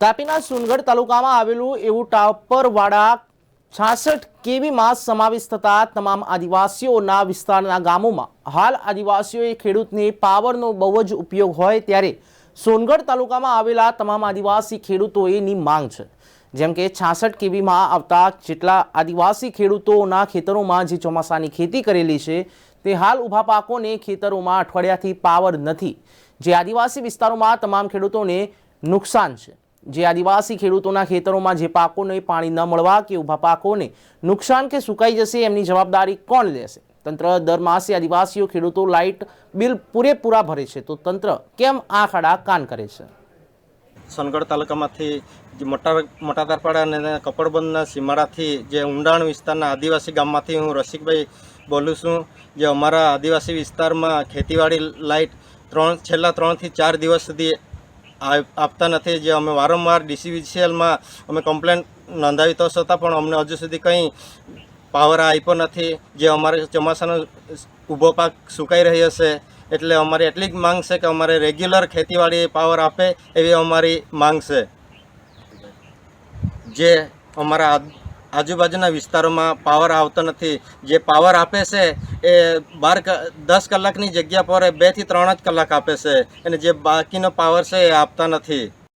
તાપીના સોનગઢ તાલુકામાં આવેલું એવું ટાપરવાડા છાસઠ કેવીમાં સમાવેશ થતા તમામ આદિવાસીઓના વિસ્તારના ગામોમાં. હાલ આદિવાસીઓએ ખેડૂતને પાવરનો બહુ જ ઉપયોગ હોય ત્યારે સોનગઢ તાલુકામાં આવેલા તમામ આદિવાસી ખેડૂતોએની માંગ છે. જેમ કે છાસઠ કેવીમાં આવતા જેટલા આદિવાસી ખેડૂતોના ખેતરોમાં જે ચોમાસાની ખેતી કરેલી છે, તે હાલ ઊભા પાકોને ખેતરોમાં અઠવાડિયાથી પાવર નથી. જે આદિવાસી વિસ્તારોમાં તમામ ખેડૂતોને નુકસાન છે. જે આદિવાસી ખેડૂતોના ખેતરોમાં જે પાકોને પાણી ન મળવા કે ઊભા પાકોને નુકસાન કે સુકાઈ જશે એમની જવાબદારી કોણ લેશે? તંત્ર દર માસે આદિવાસીઓ ખેડૂતો લાઇટ બિલ પૂરેપૂરા ભરે છે. તો તંત્ર કેમ આ ખાડા કાન કરે છે? સોનગઢ તાલુકામાંથી જે મોટા મોટા અને કપડબંધના સીમાડાથી જે ઊંડાણ વિસ્તારના આદિવાસી ગામમાંથી હું રસિકભાઈ બોલું છું, જે અમારા આદિવાસી વિસ્તારમાં ખેતીવાડી લાઇટ ત્રણ છેલ્લા ત્રણથી ચાર દિવસ સુધી આપતા નથી. જે અમે વારંવાર ડીસીવીસીએલમાં અમે કમ્પ્લેન નોંધાવી તો છતાં પણ અમને હજુ સુધી કંઈ પાવર આપ્યો નથી. જે અમારે ચોમાસાનો ઊભો પાક સુકાઈ રહ્યો છે એટલે અમારી એટલી જ માંગ છે કે અમારે રેગ્યુલર ખેતીવાડી પાવર આપે એવી અમારી માંગ છે. જે અમારા આજુબાજુના વિસ્તારોમાં પાવર આવતો નથી. જે પાવર આપે છે એ બાર દસ કલાકની જગ્યા પર બેથી ત્રણ જ કલાક આપે છે. અને જે બાકીનો પાવર છે એ આપતા નથી.